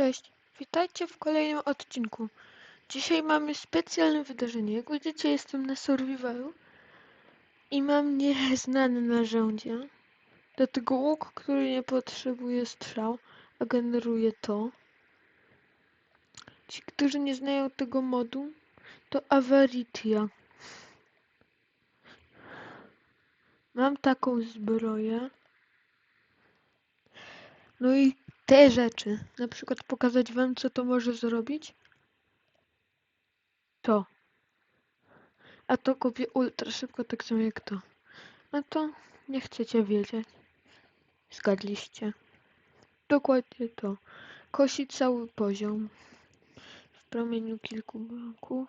Cześć, witajcie w kolejnym odcinku. Dzisiaj mamy specjalne wydarzenie. Jak widzicie, jestem na survivalu i mam nieznane narzędzie. Do tego łuk, który nie potrzebuje strzał, a generuje to. Ci, którzy nie znają tego modu, to Avaritia. Mam taką zbroję. No i te rzeczy. Na przykład pokazać wam, co to może zrobić. To. A to kopię ultra szybko, tak samo jak to. A to nie chcecie wiedzieć. Zgadliście. Dokładnie to. Kosi cały poziom. W promieniu kilku bloków.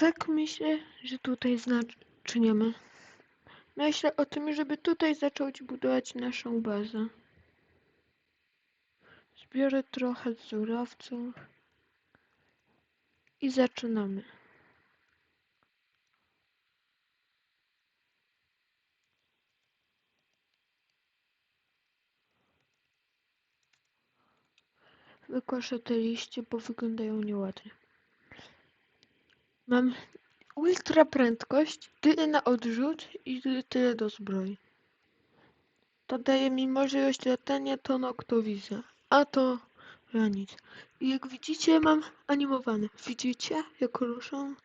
Tak myślę, że tutaj zaczniemy. Myślę o tym, żeby tutaj zacząć budować naszą bazę. Zbiorę trochę surowców i zaczynamy. Wykoszę te liście, bo wyglądają nieładnie. Mam ultra prędkość, tyle na odrzut i tyle- do zbroi. To daje mi możliwość latania to noktowizja, a to ja nic. I jak widzicie mam animowane. Widzicie jak ruszam?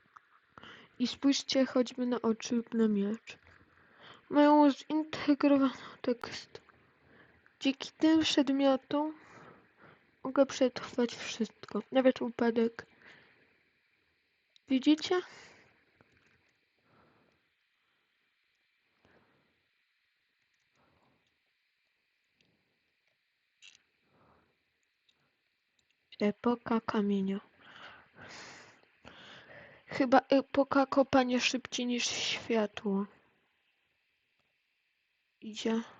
I spójrzcie choćby na oczy lub na miecz. Mają zintegrowany tekst. Dzięki tym przedmiotom mogę przetrwać wszystko, nawet upadek. Widzicie? Epoka kamienia. Chyba epoka kopania szybciej niż światło. Idzie.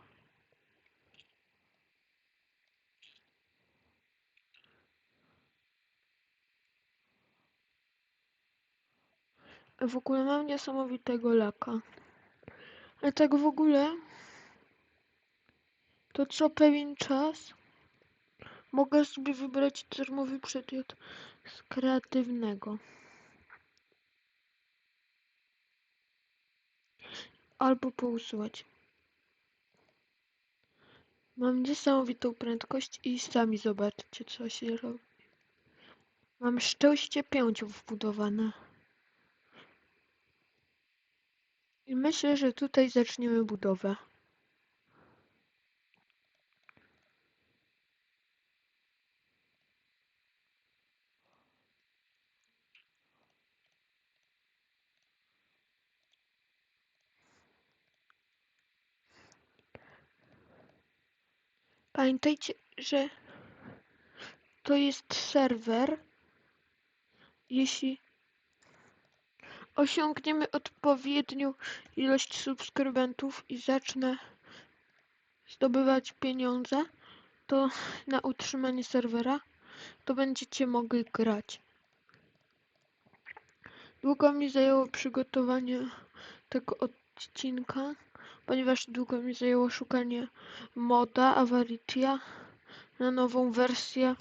W ogóle mam niesamowitego laka. Ale tak w ogóle, to co pewien czas mogę sobie wybrać darmowy przedmiot z kreatywnego. Albo pousuwać. Mam niesamowitą prędkość i sami zobaczcie co się robi. Mam szczęście pięciu wbudowane. I myślę, że tutaj zaczniemy budowę. Pamiętajcie, że to jest serwer. Jeśli osiągniemy odpowiednią ilość subskrybentów i zacznę zdobywać pieniądze, to na utrzymanie serwera, to będziecie mogli grać. Długo mi zajęło przygotowanie tego odcinka, ponieważ długo mi zajęło szukanie moda Avaritia na nową wersję,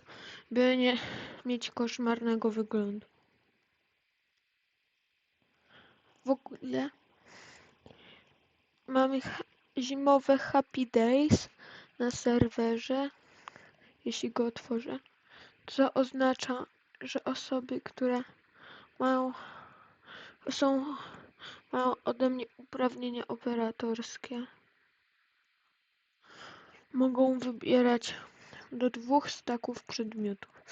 by nie mieć koszmarnego wyglądu. W ogóle mamy zimowe Happy Days na serwerze, jeśli go otworzę, co oznacza, że osoby, które mają są mają ode mnie uprawnienia operatorskie. Mogą wybierać do dwóch staków przedmiotów.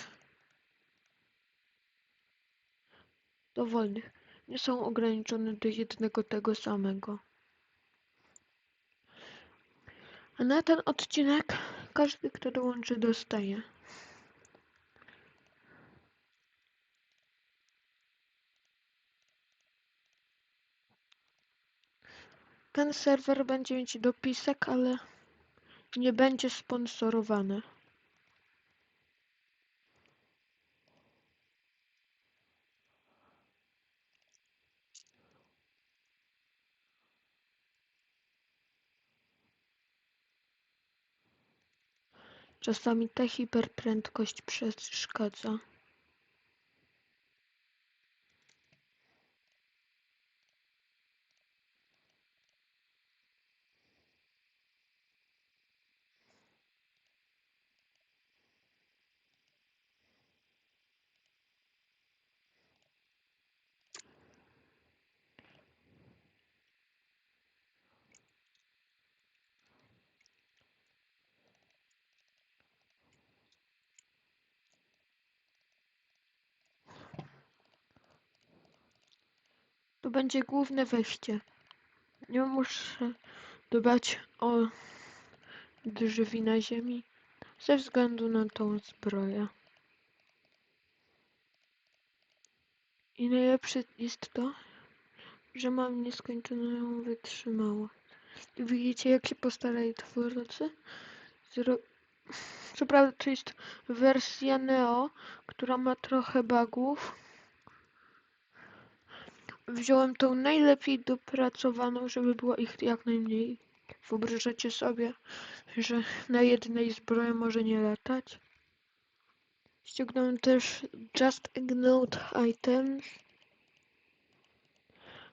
Dowolnych. Są ograniczone do jednego tego samego. A na ten odcinek każdy, kto dołączy, dostaje. Ten serwer będzie mieć dopisek, ale nie będzie sponsorowany. Czasami ta hiperprędkość przeszkadza. Będzie główne wejście. Nie muszę dbać o drzwi na ziemi ze względu na tą zbroję. I najlepsze jest to, że mam nieskończoną wytrzymałość. Widzicie, jak się postarali twórcy? Zro... Co prawda to jest wersja Neo, która ma trochę bugów. Wziąłem tą najlepiej dopracowaną, żeby było ich jak najmniej. Wyobrażacie sobie, że na jednej zbroi może nie latać? Ściągnąłem też Just Ignite Items,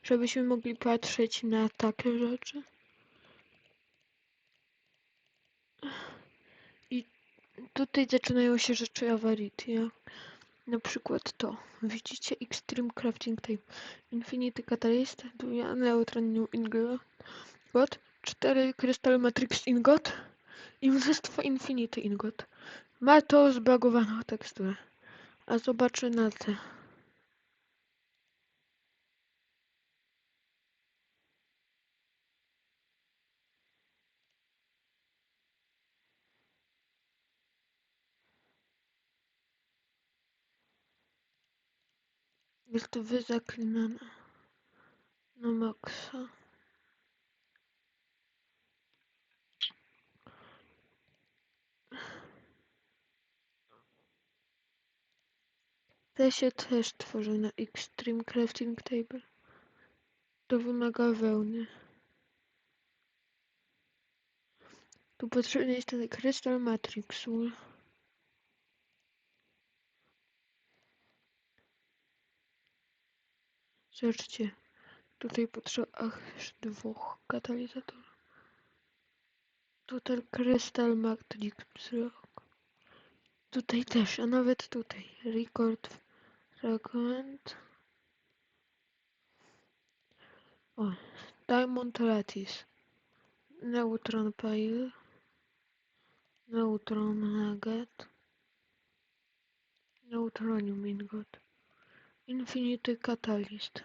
żebyśmy mogli patrzeć na takie rzeczy. I tutaj zaczynają się rzeczy awarii, jak na przykład to. Widzicie Extreme Crafting Table, Infinity Catalyst, Dual Neutronium Ingot, 4 Crystal Matrix Ingot i mnóstwo Infinity Ingot. Ma to zbagowaną teksturę. A zobaczę na te. Jest to wyzaklinane na maksa. Te się też tworzy na Extreme Crafting Table. To wymaga wełny. Tu potrzebny jest ten Crystal Matrix Wool. Zobaczcie, tutaj potrzeba dwóch katalizatorów. Tutaj Crystal Matrix Rock. Tutaj też, a nawet tutaj. Record Fragment. O, Diamond Lattice. Neutron Pile. Neutron Nugget. Neutronium Ingot. Infinity Catalyst.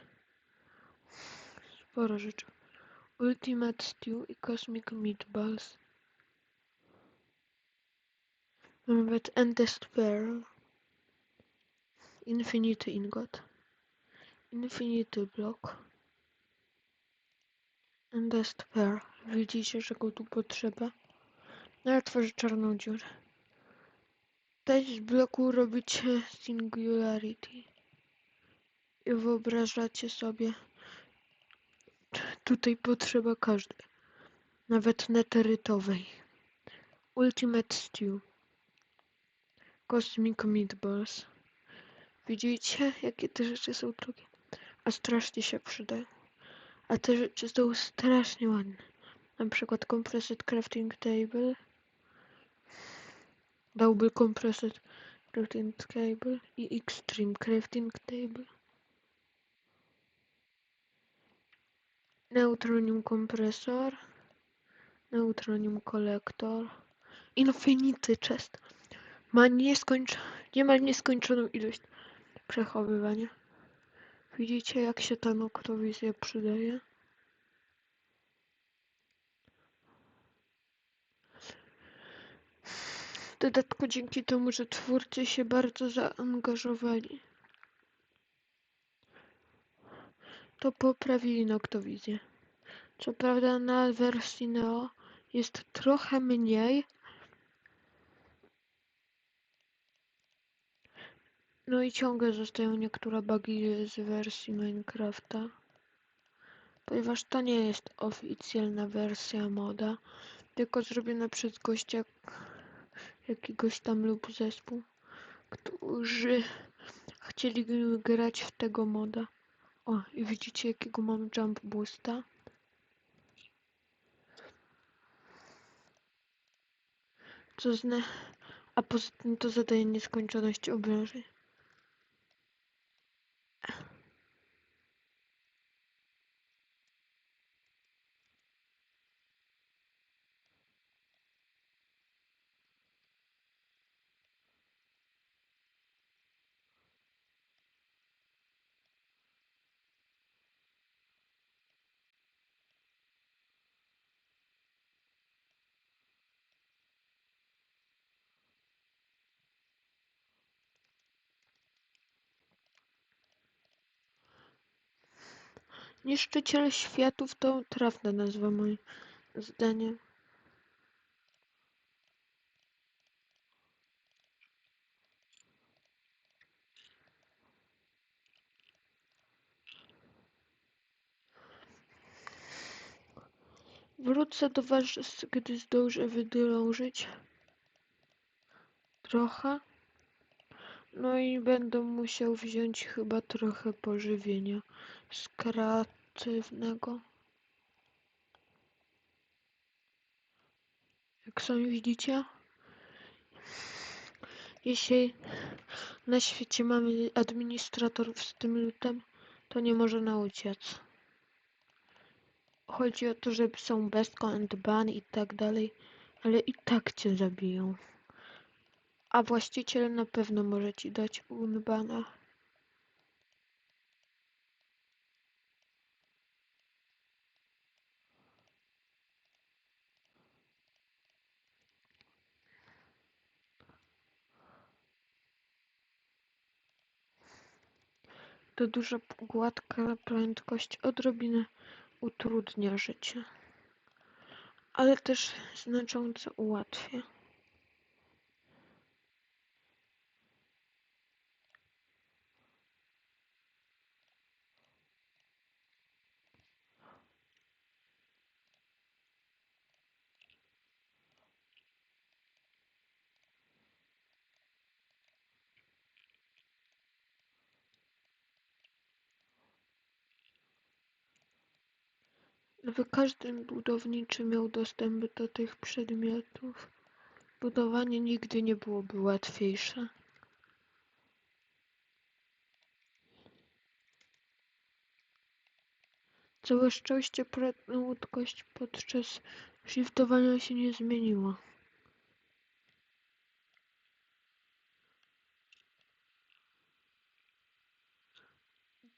Sporo rzeczy. Ultimate Stew i Cosmic Meatballs. Nawet Endest Pearl. Infinity Ingot. Infinity Block. Endest Pearl. Widzicie, że go tu potrzeba? No ja tworzę czarną dziurę. Też z bloku robicie Singularity. I wyobrażacie sobie, tutaj potrzeba każdej, nawet neterytowej. Ultimate Stew. Cosmic Meatballs. Widzicie, jakie te rzeczy są drogie? A strasznie się przydają. A te rzeczy są strasznie ładne. Na przykład Compressed Crafting Table. Dałby Compressed Crafting Table i Extreme Crafting Table. Neutronium kompresor, neutronium kolektor, Infinity Chest. Ma nieskończ... niemal nieskończoną ilość przechowywania. Widzicie, jak się ta noktowizja przydaje? W dodatku dzięki temu, że twórcy się bardzo zaangażowali, to poprawili noktowizję. Co prawda na wersji Neo jest trochę mniej, No i ciągle zostają niektóre bugi z wersji Minecrafta. Ponieważ to nie jest oficjalna wersja moda, tylko zrobiona przez gościa jakiegoś tam lub zespół, którzy chcieli grać w tego moda. O, i widzicie jakiego mam jump boosta? Co zna... A poza tym to zadaje nieskończoność obrażeń. Niszczyciel światów to trafna nazwa moim zdaniem. Wrócę do was, gdy zdążę wydrążyć trochę. No i będę musiał wziąć chyba trochę pożywienia z. Jak sami widzicie, jeśli na świecie mamy administratorów z tym lutem, to nie można uciec. Chodzi o to, że są and ban i tak dalej, ale i tak cię zabiją. A właściciel na pewno może ci dać unbana. To duża gładka prędkość odrobinę utrudnia życie, ale też znacząco ułatwia. Gdyby każdy budowniczy miał dostęp do tych przedmiotów, budowanie nigdy nie byłoby łatwiejsze. Całe szczęście prędkość podczas shiftowania się nie zmieniła.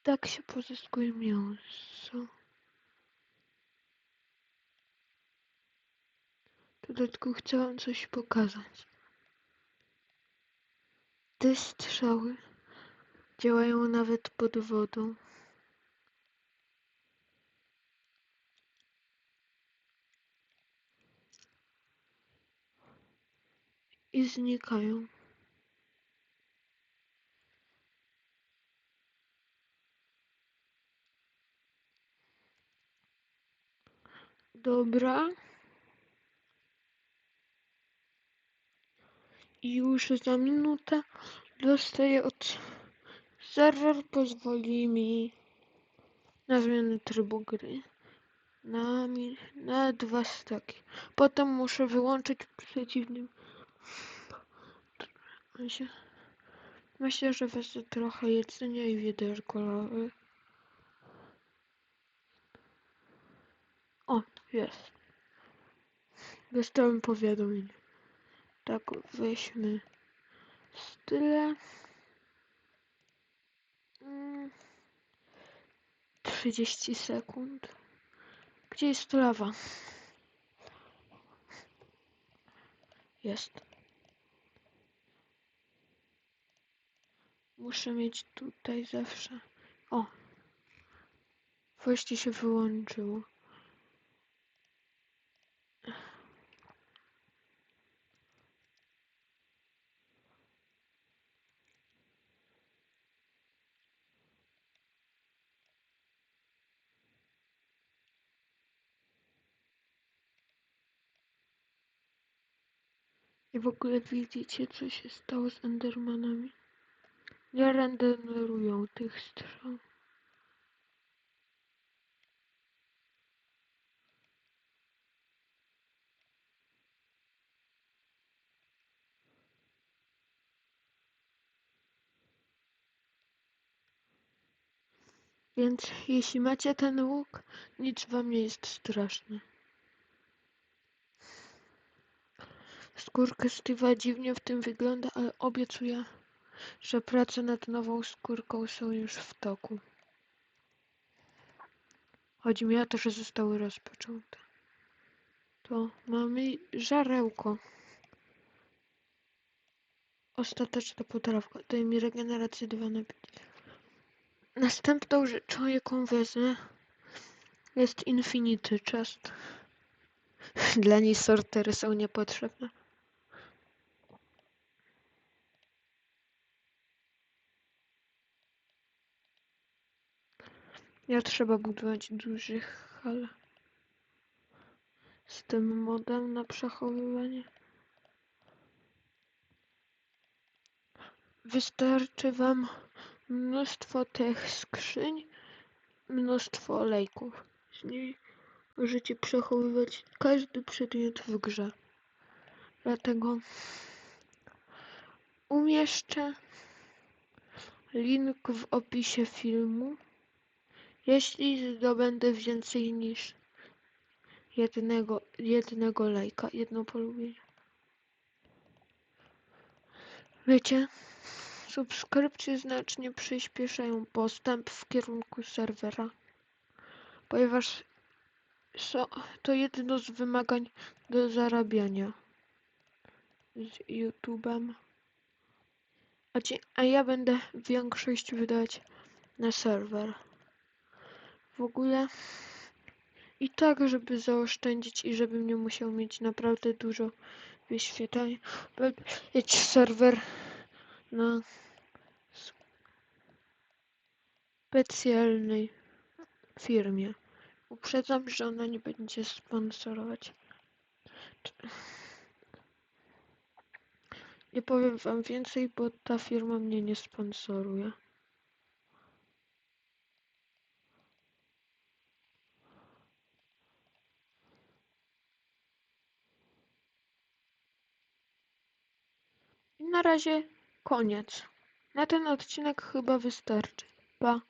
Tak się pozyskuje mięso. W dodatku chcę wam coś pokazać. Te strzały działają nawet pod wodą. I znikają. Dobra. I już za minutę dostaję od serwer pozwoli mi na zmianę trybu gry. Na, na dwa staki. Potem muszę wyłączyć przeciwnym. Myślę, że wezmę trochę jedzenia i wiaderko lawy. O, jest. Dostałem powiadomienie. Tak, weźmy tyle. Mm, 30 sekund. Gdzie jest trawa? Jest. Muszę mieć tutaj zawsze. O! Wreszcie się wyłączyło. I w ogóle widzicie, co się stało z Endermanami? Nie renderują tych strzał. Więc jeśli macie ten łuk, nic wam nie jest straszne. Skórka Steve'a dziwnie w tym wygląda, ale obiecuję, że prace nad nową skórką są już w toku. Chodzi mi o to, że zostały rozpoczęte. To mamy żarełko. Ostateczna potrawka. Daj mi regenerację 2 na 5. Następną rzeczą, jaką wezmę, jest Infinity Chest. Dla niej sortery są niepotrzebne. Ja trzeba budować dużych hal. Z tym modem na przechowywanie. Wystarczy wam mnóstwo tych skrzyń, mnóstwo olejków. Z niej możecie przechowywać każdy przedmiot w grze. Dlatego umieszczę link w opisie filmu. Jeśli zdobędę więcej niż jednego, jednego lajka, jedno polubienie. Wiecie, subskrypcje znacznie przyspieszają postęp w kierunku serwera, ponieważ so, to jedno z wymagań do zarabiania z YouTube'em. A, a ja będę większość wydać na serwer. W ogóle i tak, żeby zaoszczędzić i żebym nie musiał mieć naprawdę dużo wyświetleń, mieć serwer na specjalnej firmie. Uprzedzam, że ona nie będzie sponsorować. Nie powiem wam więcej, bo ta firma mnie nie sponsoruje. Na razie koniec. Na ten odcinek chyba wystarczy. Pa.